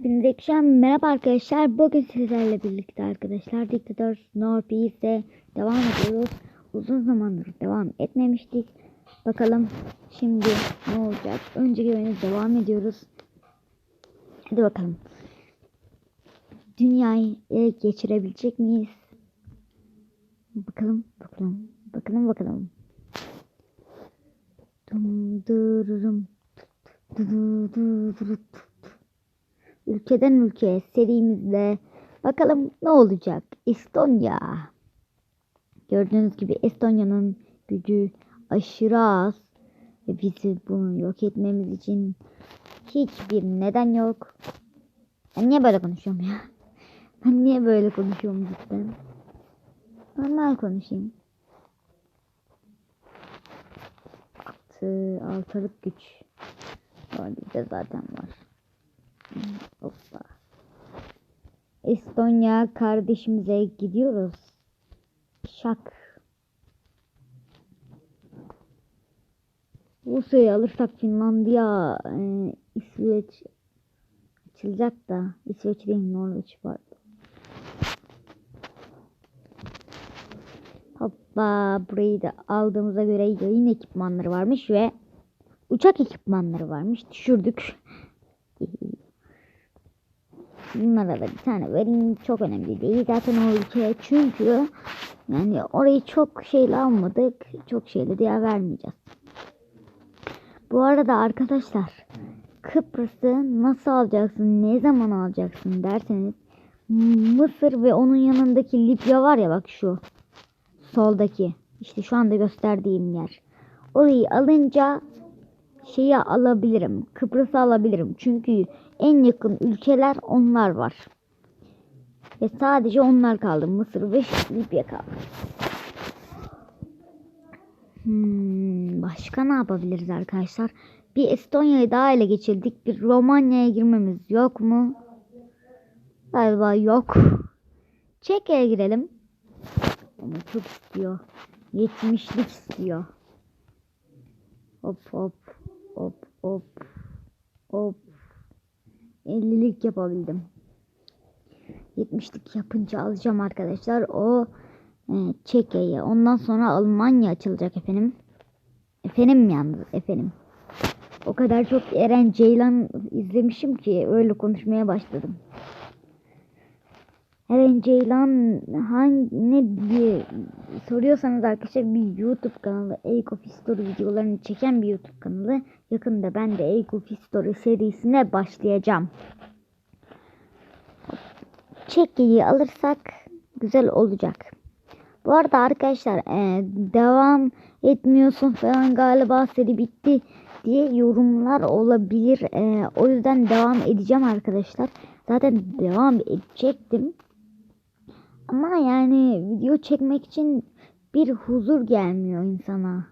Hepinize yakışan merhaba arkadaşlar. Bugün sizlerle birlikte arkadaşlar Diktatör No Peace'e devam ediyoruz. Uzun zamandır devam etmemiştik. Bakalım şimdi ne olacak. Önceki oyuna devam ediyoruz. Hadi bakalım. Dünyayı geçirebilecek miyiz? Bakalım bakalım. Bakalım bakalım. Dum dururum. Du du du du du. Ülkeden ülkeye serimizde bakalım ne olacak? Estonya. Gördüğünüz gibi Estonya'nın gücü aşırı az. Ve bizi bunu yok etmemiz için hiçbir neden yok. Ben niye böyle konuşuyorum ya? Ben niye böyle konuşuyorum cidden? Normal konuşayım. Altı, altılık güç. Bizde zaten var. Hoppa. Estonya kardeşimize gidiyoruz. Şak. Rusya'yı alırsak Finlandiya, e, İsveç açılacak da İsveç değil Norveç pardon. Hoppa burayı da aldığımıza göre yayın ekipmanları varmış ve uçak ekipmanları varmış. Düşürdük. Bunlara da bir tane vereyim. Çok önemli değil zaten o ülke. Çünkü yani orayı çok şeyle almadık. Çok şeyle diye vermeyeceğiz. Bu arada arkadaşlar Kıbrıs'ı nasıl alacaksın, ne zaman alacaksın derseniz Mısır ve onun yanındaki Libya var ya bak şu soldaki işte şu anda gösterdiğim yer. Orayı alınca şeyi alabilirim. Kıbrıs'ı alabilirim. Çünkü en yakın ülkeler onlar var. Ve sadece onlar kaldı. Mısır ve Libya kaldı. Hmm, başka ne yapabiliriz arkadaşlar? Bir Estonya'yı daha ele geçirdik. Bir Romanya'ya girmemiz yok mu? Galiba yok. Çekya'ya girelim. Ama çok istiyor. 70'lik istiyor. Hop hop hop hop hop 50'lik yapabildim. 70'lik yapınca alacağım arkadaşlar. O e, Çekya'yı. Ondan sonra Almanya açılacak efendim. Efendim yalnız efendim. O kadar çok Eren Ceylan izlemişim ki öyle konuşmaya başladım. Eren Ceylan hangi ne diye soruyorsanız arkadaşlar bir YouTube kanalı Age of History videolarını çeken bir YouTube kanalı. Yakında ben de Age of History serisine başlayacağım. Çekya'yı alırsak güzel olacak. Bu arada arkadaşlar e, devam etmiyorsun falan galiba seri bitti diye yorumlar olabilir. E, o yüzden devam edeceğim arkadaşlar. Zaten devam edecektim. Ama yani video çekmek için bir huzur gelmiyor insana.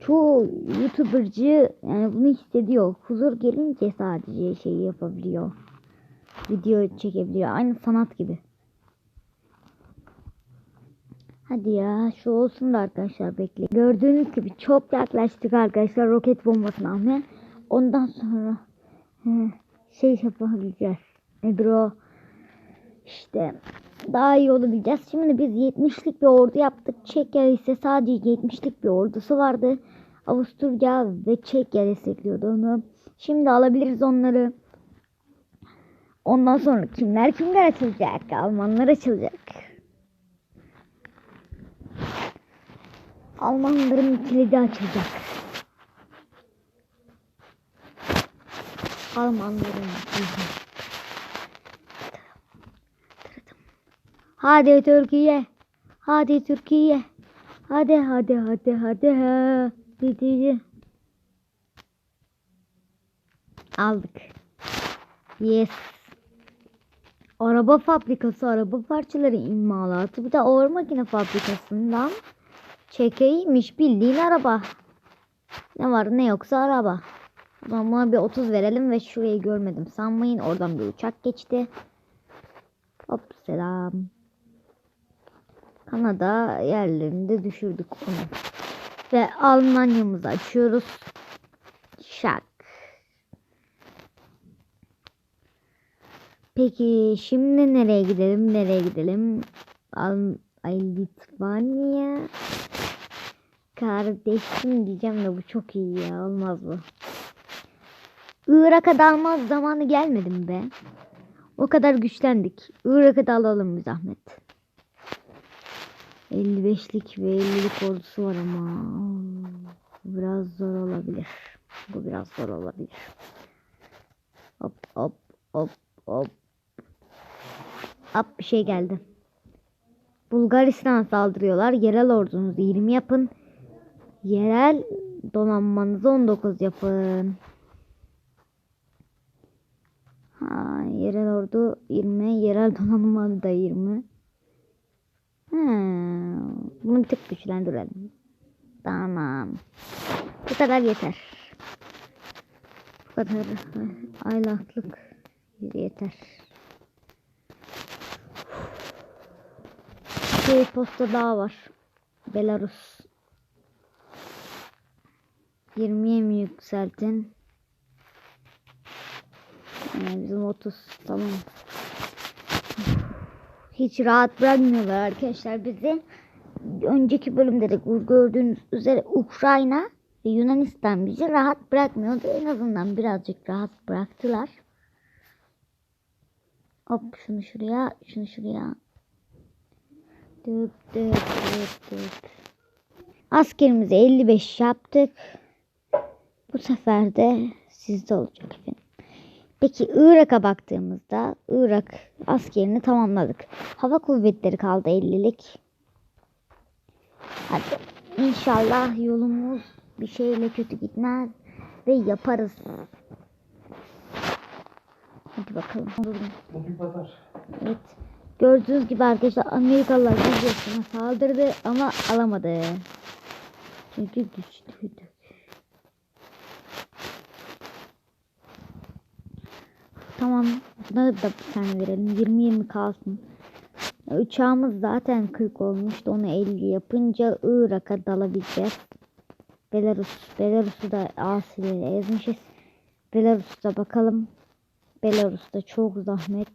Çoğu youtubercı yani bunu hissediyor. Huzur gelince sadece şeyi yapabiliyor. Video çekebiliyor. Aynı sanat gibi. Hadi ya şu olsun da arkadaşlar bekle. Gördüğünüz gibi çok yaklaştık arkadaşlar roket bombasını almaya. Ondan sonra şey yapabileceğiz. Nedir o? İşte daha iyi olabileceğiz. Şimdi biz 70'lik bir ordu yaptık. Çekya ise sadece 70'lik bir ordusu vardı. Avusturya ve Çekya destekliyordu onu. Şimdi alabiliriz onları. Ondan sonra kimler kimler açılacak? Almanlar açılacak. Almanların kilidi açılacak. Almanların kilidi. Hadi Türkiye. Hadi Türkiye. Hadi hadi hadi hadi. Hadi. Aldık. Yes. Araba fabrikası, araba parçaları imalatı. Bir de ağır makine fabrikasından çekeymiş bildiğin araba. Ne var ne yoksa araba. Ama bir 30 verelim ve şurayı görmedim sanmayın. Oradan bir uçak geçti. Hop selam. Kanada yerlerinde düşürdük onu. Ve Almanya'mızı açıyoruz. Şak. Peki şimdi nereye gidelim? Nereye gidelim? Al, ay Litvanya. Kardeşim diyeceğim de bu çok iyi ya. Olmaz bu. Irak'a dalmaz zamanı gelmedi mi be? O kadar güçlendik. Irak'a dalalım bir zahmet. 55'lik ve 50'lik ordusu var ama. Biraz zor olabilir. Bu biraz zor olabilir. Hop hop hop hop. Hop bir şey geldi. Bulgaristan saldırıyorlar. Yerel ordunuzu 20 yapın. Yerel donanmanızı 19 yapın. Ha, yerel ordu 20, yerel donanma da 20. Bunu tık güçlendirelim. Tamam. Bu kadar yeter. Bu kadar aylaklık yeter. Bir posta daha var. Belarus. 20'ye mi yükseltin? Ee, bizim 30 tamam. Hiç rahat bırakmıyorlar arkadaşlar bizi. Önceki bölümde de gördüğünüz üzere Ukrayna ve Yunanistan bizi rahat bırakmıyordu. En azından birazcık rahat bıraktılar. Hop şunu şuraya, şunu şuraya. Dıp dıp dıp dıp. Askerimizi 55 yaptık. Bu sefer de sizde olacak efendim. Peki Irak'a baktığımızda Irak askerini tamamladık. Hava kuvvetleri kaldı 50'lik. Hadi inşallah yolumuz bir şeyle kötü gitmez ve yaparız. Hadi bakalım. Bugün pazar. Evet. Gördüğünüz gibi arkadaşlar Amerikalılar Libya'sına saldırdı ama alamadı. Çünkü güçlüydü. Tamam. Buna da bir tane verelim. 20-20 kalsın. Uçağımız zaten 40 olmuştu. Onu 50 yapınca Irak'a dalabileceğiz. Belarus. Belarus'u da asileri ezmişiz. Belarus'ta bakalım. Belarus'ta çok zahmet.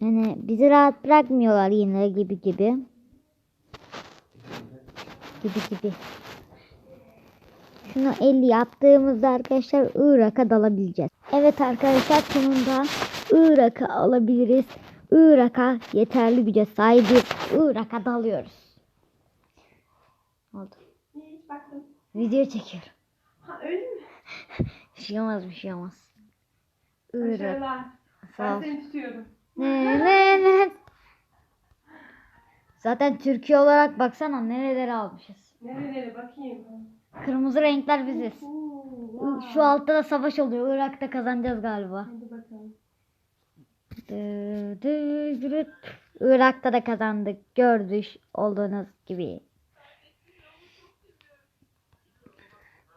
Yani bizi rahat bırakmıyorlar yine gibi gibi. Gibi gibi. Şunu 50 yaptığımızda arkadaşlar Irak'a dalabileceğiz. Evet arkadaşlar sonunda Irak'a alabiliriz. Irak'a yeterli güce sahibiz. Irak'a dalıyoruz. Oldu. Baktım. Video çekiyorum. Ha öyle mi? Bir şey olmaz bir şey olmaz. Irak. Başarılar. Sağ Ben ol. seni tutuyorum. Ne ne ne. Zaten Türkiye olarak baksana nereleri almışız. Nerelere bakayım. Kırmızı renkler biziz. Oo, Şu altta da savaş oluyor. Irak'ta kazanacağız galiba. Hadi bakalım. Irak'ta da kazandık. Gördük olduğunuz gibi.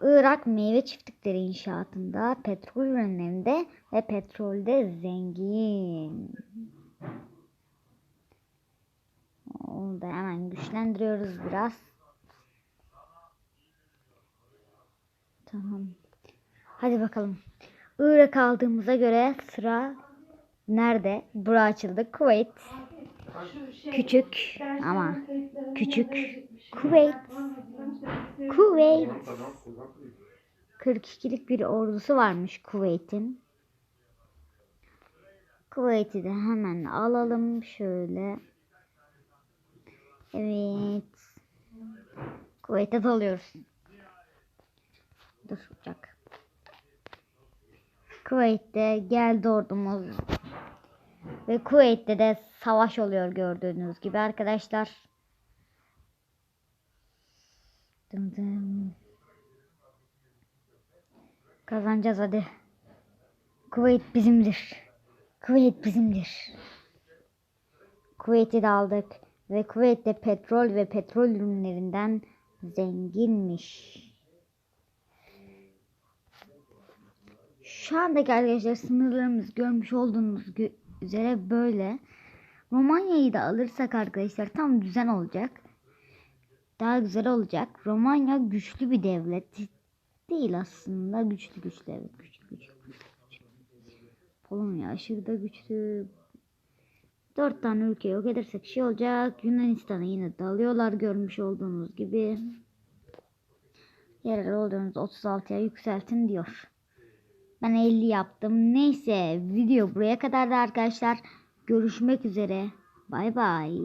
Irak meyve çiftlikleri inşaatında, petrol ürünlerinde ve petrolde zengin. Da hemen güçlendiriyoruz biraz. Tamam. Hadi bakalım. Irak aldığımıza göre sıra nerede? Bura açıldı. Kuveyt. Küçük ama küçük. Kuveyt. Kuveyt. 42'lik bir ordusu varmış Kuveyt'in. Kuveyt'i de hemen alalım şöyle. Evet. Kuveyt'e dalıyoruz. Dur uçak. Kuveyt'te geldi ordumuz. Ve Kuveyt'te de savaş oluyor gördüğünüz gibi arkadaşlar. Dım dım. Kazanacağız hadi. Kuveyt bizimdir. Kuveyt bizimdir. Kuveyt'i de aldık. Ve Kuveyt'te petrol ve petrol ürünlerinden zenginmiş. Şu andaki arkadaşlar sınırlarımız görmüş olduğunuz üzere böyle. Romanya'yı da alırsak arkadaşlar tam düzen olacak. Daha güzel olacak. Romanya güçlü bir devlet değil aslında. Güçlü güçlü evet güçlü güçlü. güçlü. Polonya aşırı da güçlü. Dört tane ülke yok edersek şey olacak. Yunanistan'a yine dalıyorlar görmüş olduğunuz gibi. Yerel olduğunuz 36'ya yükseltin diyor. Ben 50 yaptım. Neyse video buraya kadardı arkadaşlar. Görüşmek üzere. Bay bay.